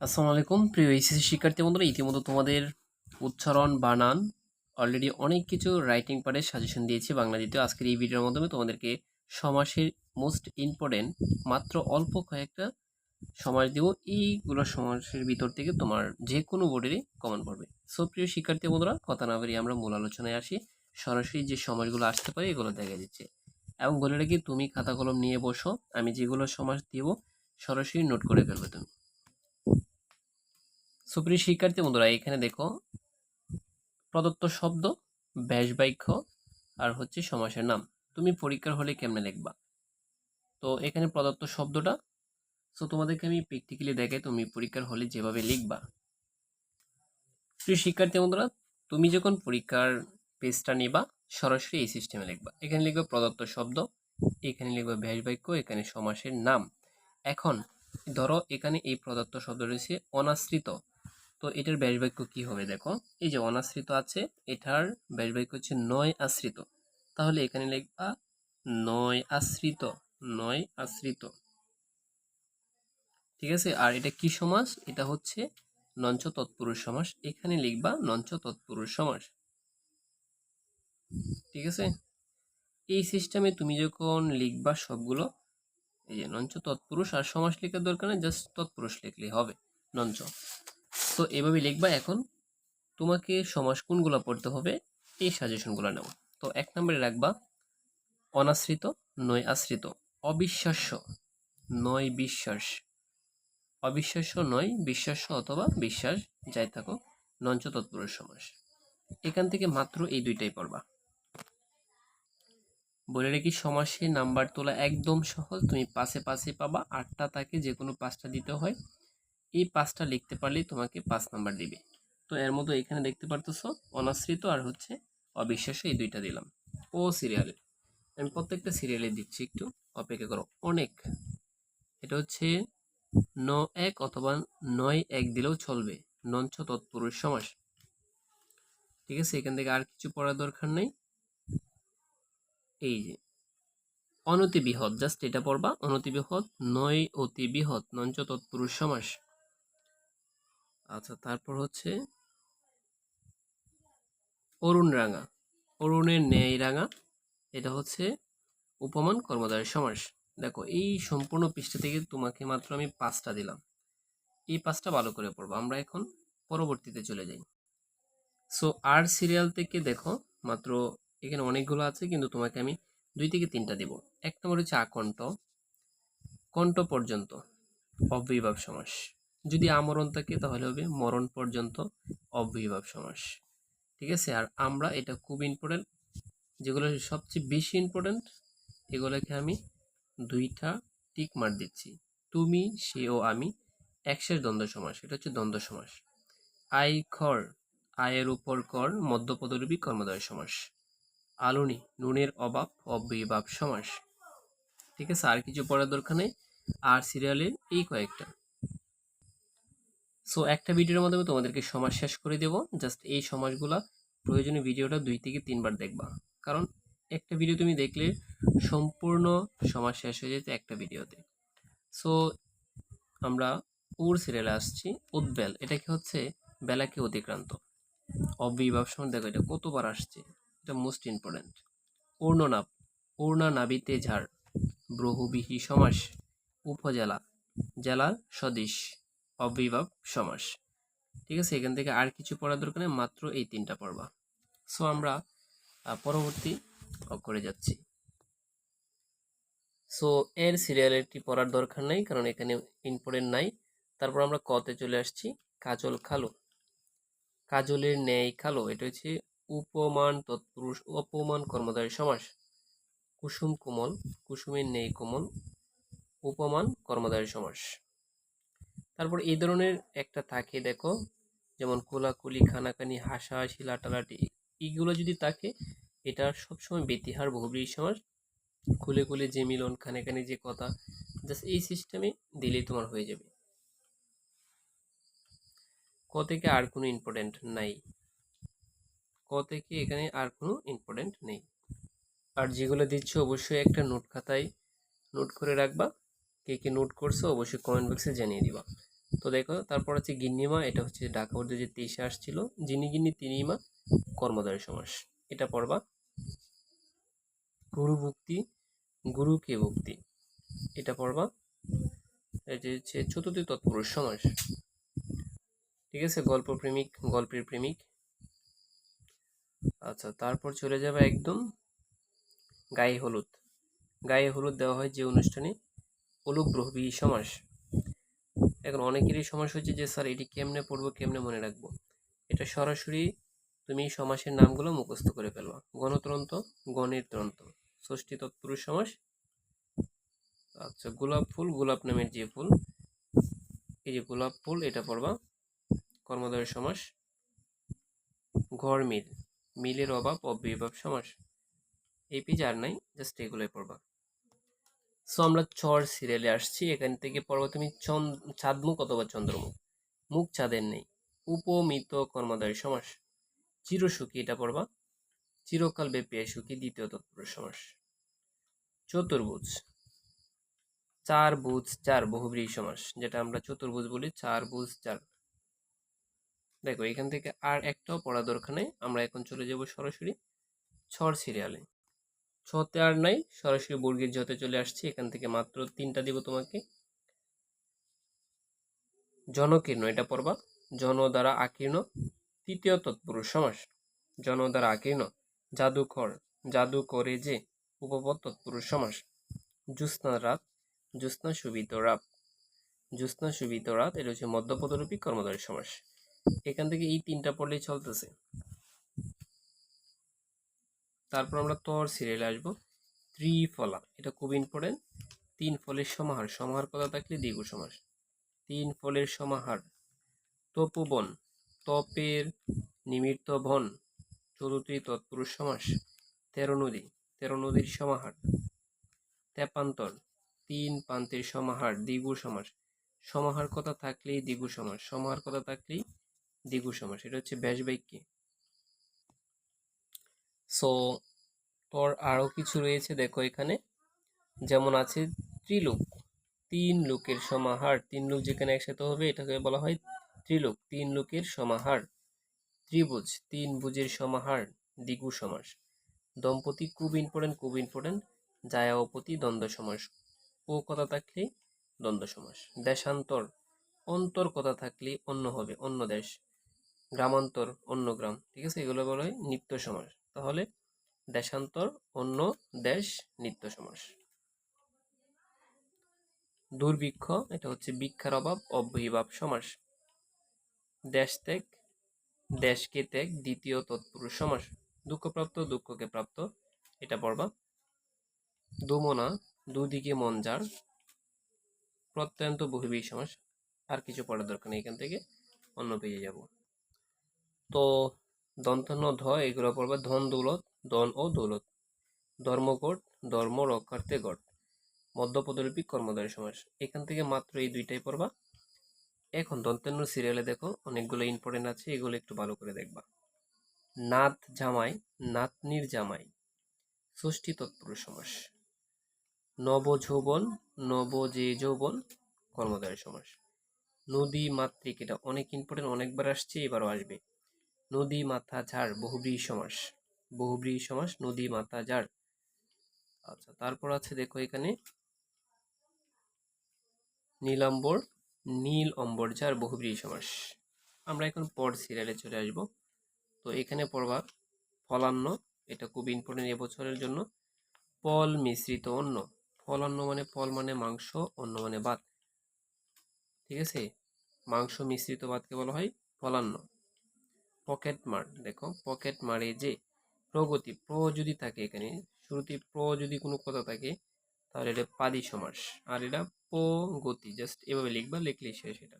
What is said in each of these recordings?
আসসালামু আলাইকুম। প্রিয় এইচএসসি শিক্ষার্থী বন্ধুরা, ইতিমধ্যে তোমাদের উচ্চারণ, বানান অলরেডি অনেক কিছু রাইটিং পার্টের সাজেশন দিয়েছি বাংলা দ্বিতীয়। আজকের এই ভিডিওর মাধ্যমে তোমাদেরকে সমাসের মোস্ট ইম্পর্টেন্ট মাত্র অল্প কয়েকটা সমাস দিব। এইগুলো সমাসের ভিতর থেকে তোমার যে কোনো বোর্ডেরই কমন পড়বে। সো প্রিয় শিক্ষার্থী বন্ধুরা, কথা না বেরিয়ে আমরা মূল আলোচনায় আসি। সরাসরি যে সমাজগুলো আসতে পারে, এগুলো দেখা দিচ্ছে। এবং বলে রাখি, তুমি খাতা কলম নিয়ে বসো, আমি যেগুলো সমাস দিব, সরাসরি নোট করে ফেলবে তুমি। সুপ্রিয় শিক্ষার্থী বন্ধুরা, এখানে দেখো প্রদত্ত শব্দ ব্যাস বাক্য আর হচ্ছে সমাসের নাম। তুমি পরীক্ষার হলে কেমনে লিখবা? তো এখানে প্রদত্ত শব্দটা সো তোমাদেরকে আমি প্র্যাকটিক্যালি দেখাই তুমি পরীক্ষার হলে যেভাবে লিখবা। প্রিয় শিক্ষার্থী বন্ধুরা, তুমি যখন পরীক্ষার পেজটা নিবা, সরাসরি এই সিস্টেমে লিখবা। এখানে লিখবে প্রদত্ত শব্দ, এখানে লিখবে ব্যাস বাক্য এখানে সমাসের নাম। এখন ধরো এখানে এই প্রদত্ত শব্দ রয়েছে অনাশ্রিত। তো এটার ব্যাস বাক্য কি হবে দেখো? এই যে অনাশ্রিত আছে, এটার ব্যাস বাক্য হচ্ছে নয় আশ্রিত। তাহলে এখানে লিখবা নয় আশ্রিত নয় আশ্রিত। ঠিক আছে? আর এটা কি সমাস? এটা হচ্ছে নঞ্চ তৎপুরুষ সমাস। এখানে লিখবা নঞ্চ তৎপুরুষ সমাস। ঠিক আছে? এই সিস্টেমে তুমি যখন লিখবা সবগুলো, এই যে নঞ্চ তৎপুরুষ আর সমাস লেখার দরকার নেই জাস্ট তৎপুরুষ লিখলেই হবে, নঞ্চ। তো এভাবে লিখবা এখন। তোমাকে সমাস কোনগুলো পড়তে হবে, এই সাজেশনগুলো নাও। তো এক নম্বরে রাখবা, অনাশ্রিত, নয় আশ্রিত, অবিশ্বাস্য, নয় বিশ্বাস। অবিশ্বাস্য, নয় বিশ্বাস্য অথবা বিশ্বাস, যাই থাকো, নঞ্চ তৎপুরুষ সমাস। এখান থেকে মাত্র এই দুইটাই পড়বা। বলে রেখি, সমাসে নাম্বার তোলা একদম সহজ। তুমি পাশে পাশে পাবা, আটটা তাকে যে কোনো পাঁচটা দিতে হয়। এই পাঁচটা লিখতে পারলেই তোমাকে পাঁচ নাম্বার দিবে। তো এর মধ্যে এখানে দেখতে পারতেছো, অনাশ্রিত আর হচ্ছে অবিশ্বাস্য এই দুইটা দিলাম। ও সিরিয়ালে। আমি প্রত্যেকটা সিরিয়ালে দিচ্ছি একটু, অপেক্ষা করো। অনেক। এটা হচ্ছে ন এক অথবা নয় এক দিলেও চলবে। নঞ্চ তৎপুরুষ সমাস। ঠিক আছে, এখান থেকে আর কিছু পড়ার দরকার নেই। এই যে অনতি বৃহৎ জাস্ট এটা পড়বা অনতি বৃহৎ নয় অতি বৃহৎ নঞ্চ তৎপুরুষ সমাস। আচ্ছা তারপর হচ্ছে অরুণ রাঙা অরুণের ন্যায় রাঙা, এটা হচ্ছে উপমান কর্মধারের সমাস। দেখো, এই সম্পূর্ণ পৃষ্ঠা থেকে তোমাকে মাত্র আমি পাঁচটা দিলাম। এই পাঁচটা ভালো করে পড়ব। আমরা এখন পরবর্তীতে চলে যাই। সো আর সিরিয়াল থেকে দেখো, মাত্র এখানে অনেকগুলো আছে, কিন্তু তোমাকে আমি দুই থেকে তিনটা দিব। এক নম্বর হচ্ছে আকণ্ঠ। কণ্ঠ পর্যন্ত। অব্যয়ভাব সমাস। যদি আমরণ থাকে তাহলে হবে মরণ পর্যন্ত অব্যয়ভাব সমাস। ঠিক আছে? আর আমরা এটা খুব ইম্পর্টেন্ট যেগুলো সবচেয়ে বেশি ইম্পর্টেন্ট এগুলোকে আমি দুইটা টিক মার দিচ্ছি। তুমি, সে ও আমি একশেষ দ্বন্দ্ব সমাস, এটা হচ্ছে দ্বন্দ্ব সমাস। আই খর আয়ের উপর কর, মধ্যপদরূপী কর্মদয় সমাস। আলুনি, নুনের অভাব, অব্যয়ভাব সমাস। ঠিক আছে? আর কিছু পড়ার দরকার নেই। আর সিরিয়ালের এই কয়েকটা। সো একটা ভিডিওর মাধ্যমে তোমাদেরকে সমাজ শেষ করে দেব। জাস্ট এই সমাজগুলা প্রয়োজনীয় ভিডিওটা দুই থেকে তিনবার দেখবা। কারণ একটা ভিডিও তুমি দেখলে সম্পূর্ণ সমাজ শেষ হয়ে যেতে একটা ভিডিওতে। সো আমরা উর সিরিয়ালে আসছি, উদ্বেল। এটা কি হচ্ছে? বেলাকে অতিক্রান্ত? অবিভাব সময় দেখো, এটা কতবার আসছে? এটা মোস্ট ইম্পর্টেন্ট পূর্ণনাভ পূর্ণা নাবিতে ঝাড় ব্রহুবিহী সমাস, উপজেলা, জেলার সদিশ অবিভাব সমাস। ঠিক আছে, এখান থেকে আর কিছু পড়ার দরকার নেই, মাত্র এই তিনটা পড়বা। সো আমরা পরবর্তী করে যাচ্ছি। সো এর সিরিয়ালটি পড়ার দরকার নেই, কারণ এখানে ইম্পর্টেন্ট নাই। তারপর আমরা কতে চলে আসছি, কাজল খালো। কাজলের ন্যায় খালো, এটা হচ্ছে উপমান তৎপুরুষ, অপমান কর্মধারী সমাস। কুসুম কোমল, কুসুমের ন্যায় কোমল, উপমান কর্মধারী সমাস। তারপর এই ধরনের একটা থাকে, দেখো। যেমন কোলাকুলি খানাকানি হাসাহাসি, লাটালাটি এইগুলো যদি থাকে, এটা সবসময় বেতিহার, বহুব্রী সমাস খুলে খুলে যে মিলন খানে খানে যে কথা জাস্ট এই সিস্টেমে দিলেই তোমার হয়ে যাবে। ক থেকে আর কোনো ইম্পর্টেন্ট নাই। ক থেকে এখানে আর কোনো ইম্পর্টেন্ট নেই। আর যেগুলো দিচ্ছ, অবশ্যই একটা নোট খাতায় নোট করে রাখবা। কে কে নোট করছ অবশ্যই কমেন্ট বক্সে জানিয়ে দিবা। তো দেখো, তারপর হচ্ছে গিন্নিমা, এটা হচ্ছে ঢাকা যে তেইশে আসছিল, যিনি গিন্নি তিনি মা সমাস। এটা পড়বা। গুরু ভক্তি গুরুকে ভক্তি? এটা পড়বা। এটা হচ্ছে চতুর্থ তৎপুরুষ সমাস। ঠিক আছে, গল্প প্রেমিক, গল্পের প্রেমিক। আচ্ছা তারপর চলে যাবে একদম গায়ে হলুদ। গায়ে হলুদ দেওয়া হয় যে অনুষ্ঠানে। অলুগ্রহবী সমাস। এখন অনেকেরই সমাস হচ্ছে যে, স্যার, এটি কেমনে পড়ব, কেমনে মনে রাখব? এটা সরাসরি তুমি সমাসের নামগুলো মুখস্থ করে ফেলবা। গণতন্ত্র গণের তন্ত্র ষষ্ঠী তৎপুরুষ সমাস। আচ্ছা গোলাপ ফুল, গোলাপ নামের যে ফুল, এই যে গোলাপ ফুল, এটা পড়বা। কর্মদয় সমাস। ঘর মিল। মিলের অভাব, অব্যয়ভাব সমাস। এই পেজ আর নাই, জাস্ট এগুলোই পড়বা। সো আমরা চর সিরিয়ালে আসছি। এখান থেকে পড়বা তুমি চাঁদমুখ অথবা চন্দ্রমুখ। মুখ চাঁদের নেই। উপমিত কর্মদয় সমাস। চিরসুখী, এটা পড়বা। চিরকাল ব্যাপী সুখী, দ্বিতীয় তৎপুরুষ সমাস। চতুর্ভুজ। চার বুজ চার বহুব্রী সমাস, যেটা আমরা চতুর্ভুজ বলি চার বুজ চার। দেখো, এখান থেকে আর একটাও পড়া দরকার নেই। আমরা এখন চলে যাব সরাসরি ছর সিরিয়ালে ছতে আর নাই, সরাসরি বর্গের যতে চলে আসছি। এখান থেকে মাত্র তিনটা দিব তোমাকে। জনকীর্ণ, এটা পড়বা। জন দ্বারা আকীর্ণ, তৃতীয় তৎপুরুষ সমাস। জন দ্বারা আকীর্ণ, জাদুকর জাদু করে যে, উপপদ তৎপুরুষ সমাস। জ্যোৎস্না রাত, জ্যোৎস্না সুবিত রাত। জ্যোৎস্না সুবিত রাত, এটা হচ্ছে মধ্যপদরূপী কর্মধারী সমাস। এখান থেকে এই তিনটা পড়লেই চলতেছে। তারপর আমরা তর সিরিয়ালে আসব। ত্রিফলা, এটা খুব ইম্পর্টেন্ট তিন ফলের সমাহার সমাহার কথা থাকলে দ্বিগু সমাস তিন ফলের সমাহার, তপোবন, তপের নিমিত্ত বন, চতুর্থী তৎপুরুষ সমাস, তেরো নদী, তেরো নদীর সমাহার। তেপান্তর, তিন প্রান্তের সমাহার দ্বিগু সমাস। সমাহার কথা থাকলেই দ্বিগু সমাস, সমাহার কথা থাকলেই দ্বিগু সমাস। এটা হচ্ছে ব্যাস বাক্যে সো তোর আরও কিছু রয়েছে দেখো এখানে। যেমন আছে ত্রিলোক। তিন লোকের সমাহার। তিন লোক যেখানে একসাথে হবে, এটাকে বলা হয় ত্রিলোক। তিন লোকের সমাহার। ত্রিভুজ। তিন ভুজের সমাহার। দ্বিগু সমাস। দম্পতি খুব ইম্পর্টেন্ট খুব ইম্পর্টেন্ট জায়াপতি দ্বন্দ্ব সমাস। ও কথা থাকলে দ্বন্দ্ব সমাস। দেশান্তর। অন্তর কথা থাকলে অন্য হবে, অন্য দেশ। গ্রামান্তর, অন্য গ্রাম। ঠিক আছে? এগুলো বলা হয় নিত্য সমাস। তাহলে দেশান্তর অন্য দেশ নিত্য সমাস। দুর্ভিক্ষ, এটা হচ্ছে ভিক্ষার অভাব, অব্যয়ীভাব সমাস। দেশ ত্যাগ, দেশকে ত্যাগ, দ্বিতীয় তৎপুরুষ সমাস। দুঃখপ্রাপ্ত, দুঃখকে প্রাপ্ত, এটা পড়বা। দুমনা, দুদিকে মন যার, প্রত্যন্ত বহুবী সমাস। আর কিছু পড়ার দরকার নেই এখান থেকে, অন্য পেয়ে যাব। তো দন্তন্য ধ এগুলো পড়বা ধন দৌলত, ধন ও দৌলত। ধর্মকোট ধর্ম রক্ষার্থে গট মধ্যপদলিপি কর্মদায় সমাস। এখান থেকে মাত্র এই দুইটাই পড়বা এখন দন্তান্ন সিরিয়ালে দেখো, অনেকগুলো ইম্পর্টেন্ট আছে, এগুলো একটু ভালো করে দেখবা। নাত জামাই, নাতনির জামাই। ষষ্ঠী তৎপুরুষ সমাস। নব যৌবন নব যে যৌবন কর্মদায় সমাস। নদী মাতৃক, এটা অনেক ইম্পর্টেন্ট অনেকবার আসছে, এবারও আসবে। নদী, মাথা, ঝাড় বহুব্রী সমাস। বহুব্রী সমাস, নদী, মাথা, ঝাড়। আচ্ছা তারপর আছে দেখো এখানে। নীলাম্বর নীল অম্বর যার বহুব্রী সমাস। আমরা এখন পর সিরিয়ালে চলে আসব। তো এখানে পড়বা, ফলান্ন, এটা খুব ইম্পর্টেন্ট এবছরের জন্য। ফল মিশ্রিত অন্ন। ফলান্ন মানে ফল মানে মাংস, অন্ন মানে ভাত। ঠিক আছে? মাংস মিশ্রিত ভাতকে বলা হয় ফলান্ন। পকেট মার, দেখো, পকেট মারে যে প্রগতি, প্র যদি থাকে এখানে শুরুতে প্র যদি কোনো কথা থাকে, তাহলে এটা পাদি সমাস, আর এটা প গতি জাস্ট এভাবে লিখবা, লিখলেই শেষ এটা।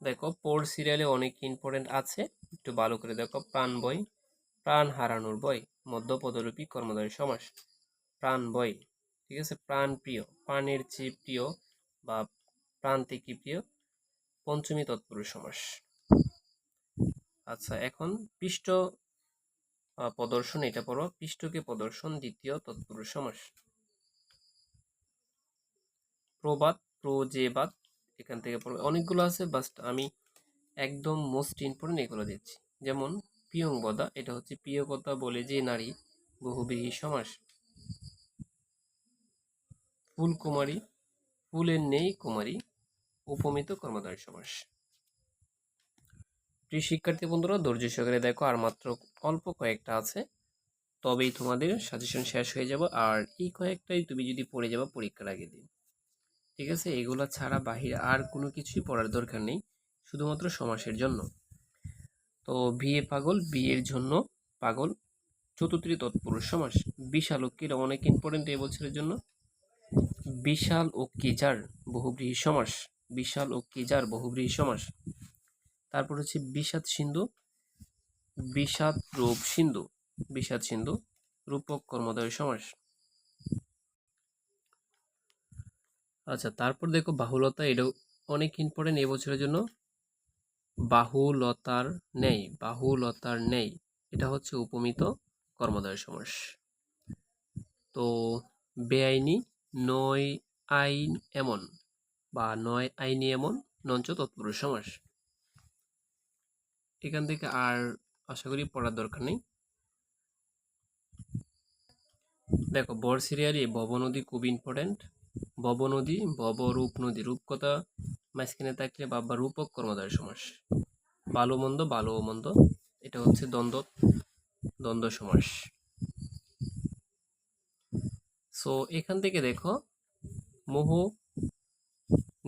দেখো পোর সিরিয়ালে অনেক ইম্পর্টেন্ট আছে, একটু ভালো করে দেখো, প্রাণ বই, প্রাণ হারানোর বই, মধ্যপদরূপী কর্মধারী সমাস, প্রাণ বই, ঠিক আছে, প্রাণ প্রিয়, প্রাণের চেয়ে প্রিয় বা প্রাণ থেকে প্রিয়? পঞ্চমী তৎপুরুষ সমাস। আচ্ছা এখন পৃষ্ঠ প্রদর্শন এটা পড়ো। পৃষ্ঠকে প্রদর্শন, দ্বিতীয় তৎপুরুষ সমাস প্রবাদ, প্রজেবাদ, এখান থেকে পড়বে অনেকগুলো আছে বাস্ট আমি একদম মোস্ট ইম্পর্টেন্ট এগুলো দিচ্ছি। যেমন পিয়ংবদা এটা হচ্ছে প্রিয়কতা বলে যে নারী বহুব্রীহি সমাস। ফুলকুমারী, ফুলের নেই কুমারী, উপমিত কর্মধারী সমাস। প্রিয় শিক্ষার্থী বন্ধুরা, ধৈর্য সহকারে দেখো আর মাত্র অল্প কয়েকটা আছে। তবেই তোমাদের সাজেশন শেষ হয়ে যাব। আর এই কয়েকটাই তুমি যদি পড়ে যাবে পরীক্ষার আগে দিন। ঠিক আছে? এগুলো ছাড়া বাহিরে আর কোনো কিছুই পড়ার দরকার নেই। শুধুমাত্র সমাসের জন্য। তো বিয়ে পাগল বিয়ের জন্য পাগল, চতুর্থী তৎপুরুষ সমাস। বিশাল ও কিরা অনেক ইম্পর্টেন্ট এই বছরের জন্য। বিশাল ও কিজার বহুব্রীহি সমাস। বিশাল ও কিজার বহুব্রীহি সমাস। তারপর হচ্ছে বিষাদ সিন্ধু, বিষাদ রূপ সিন্ধু, বিষাদ সিন্ধু রূপক কর্মদয় সমাস। আচ্ছা তারপর দেখো বাহুলতা, এটাও অনেক ইম্পর্টেন্ট এবছরের জন্য। বাহুলতার নেই বাহুলতার নেই, এটা হচ্ছে উপমিত কর্মদয় সমাস। তো বেআইনি, নয় আইন এমন, বা নয় আইনি এমন, নঞ্চ তৎপুরুষ সমাস। এখান থেকে আর আশা করি পড়ার দরকার নেই। দেখো বর সিরিয়ালি ভব নদী খুব ইম্পর্টেন্ট ভব নদী ভব রূপ নদী, রূপকথা মাঝখানে থাকলে বা রূপক কর্মধারী সমাস। ভালো মন্দ ভালো মন্দ, এটা হচ্ছে দ্বন্দ্ব দ্বন্দ্ব সমাস। সো এখান থেকে দেখো, মোহ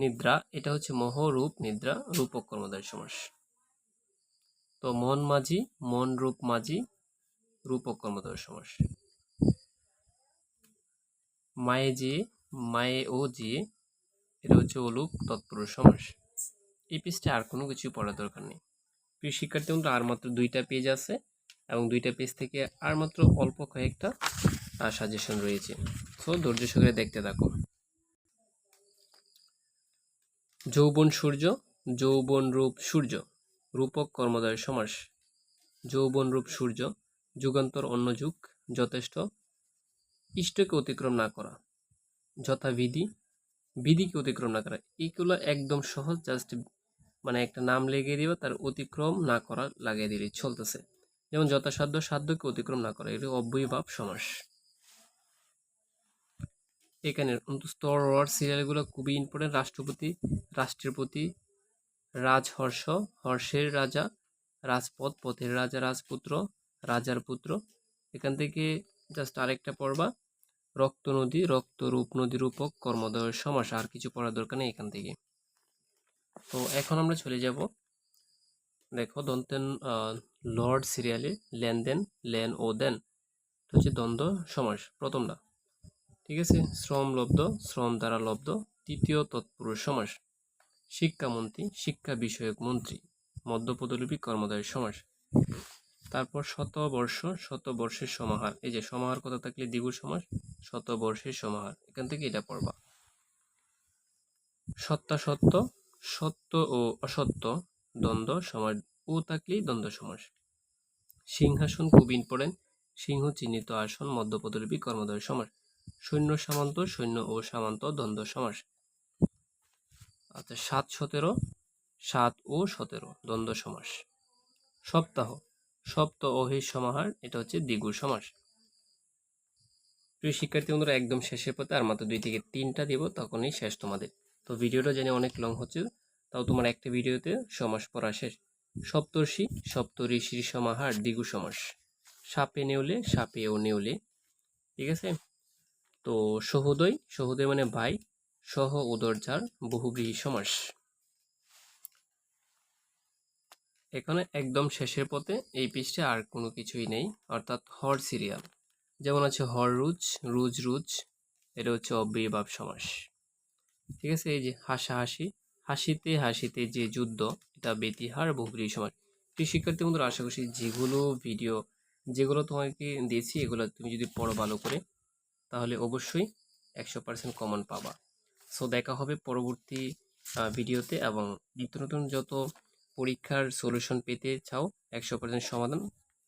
নিদ্রা, এটা হচ্ছে মোহ রূপ নিদ্রা, রূপক কর্মধারী সমাস। তো মন মাঝি, মন রূপ মাঝি রূপক কর্মধারী সমাস মায়ে যে, মায়ে ও যে এটা হচ্ছে অলুক তৎপুরুষ সমাস এই পেজটা আর কোনো কিছু পড়ার দরকার নেই। প্রিয় শিক্ষার্থী বন্ধু, আর মাত্র দুইটা পেজ আছে এবং দুইটা পেজ থেকে আর মাত্র অল্প কয়েকটা সাজেশন রয়েছে। সো ধৈর্য সহকারে দেখতে থাকো। যৌবন সূর্য, যৌবন রূপ সূর্য। রূপক কর্মদয় সমাস। যৌবন রূপ সূর্য, যুগান্তর অন্য যুগ, যথেষ্ট। ইষ্টকে অতিক্রম না করা। যথাবিধি। বিধিকে অতিক্রম না করা। এইগুলো একদম সহজ জাস্ট মানে একটা নাম লেগে দিবে তার অতিক্রম না করা লাগিয়ে দিলে চলতেছে। যেমন যথাসাধ্য সাধ্যকে অতিক্রম না করা এটি অব্যয়ভাব সমাস। এখানে স্তর ওয়ার্ড সিরিয়ালগুলো খুবই ইম্পর্টেন্ট রাষ্ট্রপতি, রাষ্ট্রের প্রতি রাজহর্ষ, হর্ষের রাজা, রাজপথ, পথের রাজা, রাজপুত্র, রাজার পুত্র। এখান থেকে জাস্ট আরেকটা পড়বা। রক্ত নদী, রক্ত রূপ, নদী রূপক কর্মদয়ের সমাস, আর কিছু পড়ার দরকার নেই এখান থেকে। তো এখন আমরা চলে যাব। দেখো, দন্তেন লর্ড সিরিয়ালে লেনদেন লেন ও দেন। হচ্ছে দ্বন্দ্ব, সমাস, প্রথমটা। ঠিক আছে? শ্রম লব্ধ, শ্রম দ্বারা লব্ধ, তৃতীয় তৎপুরুষ, সমাস। শিক্ষামন্ত্রী শিক্ষা বিষয়ক মন্ত্রী, মধ্যপদলিপি কর্মদায়ের সমাস। তারপর শতবর্ষ, শতবর্ষের সমাহার। এই যে সমাহার কথা থাকলে দ্বিগু সমাস, শতবর্ষের সমাহার। এখান থেকে এটা পড়বা। সত্যাসত্য সত্য সত্য ও অসত্য, দ্বন্দ্ব, সমাস ও থাকলেই দ্বন্দ্ব সমাস। সিংহাসন খুব পড়েন, সিংহ চিহ্নিত আসন, মধ্যপদলিপি কর্মদয় সমাস। সৈন্য সামন্ত, সৈন্য ও সামন্ত দ্বন্দ্ব সমাস। আচ্ছা সাত সতেরো, সাত ও সতেরো, দ্বন্দ্ব সমাস। সপ্তাহ, সপ্ত অহির সমাহার, এটা হচ্ছে দ্বিগুর সমাস। প্রিয় শিক্ষার্থী বন্ধুরা, একদম শেষের পথে আর মাত্র দুই থেকে তিনটা দিব, তখনই শেষ তোমাদের। তো ভিডিওটা জেনে অনেক লং হচ্ছে, তাও তোমার একটা ভিডিওতে সমাস পড়া শেষ। সপ্তর্ষি সপ্ত ঋষির সমাহার, দ্বিগু সমাস। সাপে নেউলে সাপে ও নেউলে। ঠিক আছে? তো সহোদয় সহোদয় মানে ভাই সহ উদরজার বহুব্রীহি সমাস এখানে একদম শেষের পথে এই পৃষ্ঠে আর কোনো কিছুই নেই, অর্থাৎ হর সিরিয়াল। যেমন আছে হর রুজ রুজ রুজ, এটা হচ্ছে অব্যয়ভাব সমাস। ঠিক আছে, এই যে হাসাহাসি, হাসিতে হাসিতে যে যুদ্ধ, এটা বেতিহার বহুব্রীহি সমাস প্রিয় শিক্ষার্থী বন্ধুরা, আশা করছি যেগুলো ভিডিও, যেগুলো তোমাকে দিয়েছি, এগুলো তুমি যদি পড়ো ভালো করে, তাহলে অবশ্যই একশো পার্সেন্ট কমন পাবা। সো দেখা হবে পরবর্তী ভিডিওতে এবং নিত্য নতুন যত পরীক্ষার সলিউশন পেতে চাও, একশো পার্সেন্ট সমাধান,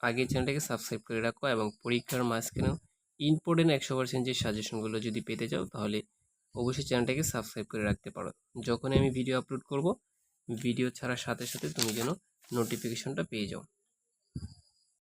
আগে চ্যানেলটাকে সাবস্ক্রাইব করে রাখো এবং পরীক্ষার মাঝখানে ইম্পর্টেন্ট একশো পার্সেন্ট যে সাজেশনগুলো যদি পেতে চাও, তাহলে অবশ্যই চ্যানেলটাকে সাবস্ক্রাইব করে রাখতে পারো। যখনই আমি ভিডিও আপলোড করব ভিডিও ছাড়ার সাথে সাথে তুমি যেন নোটিফিকেশনটা পেয়ে যাও।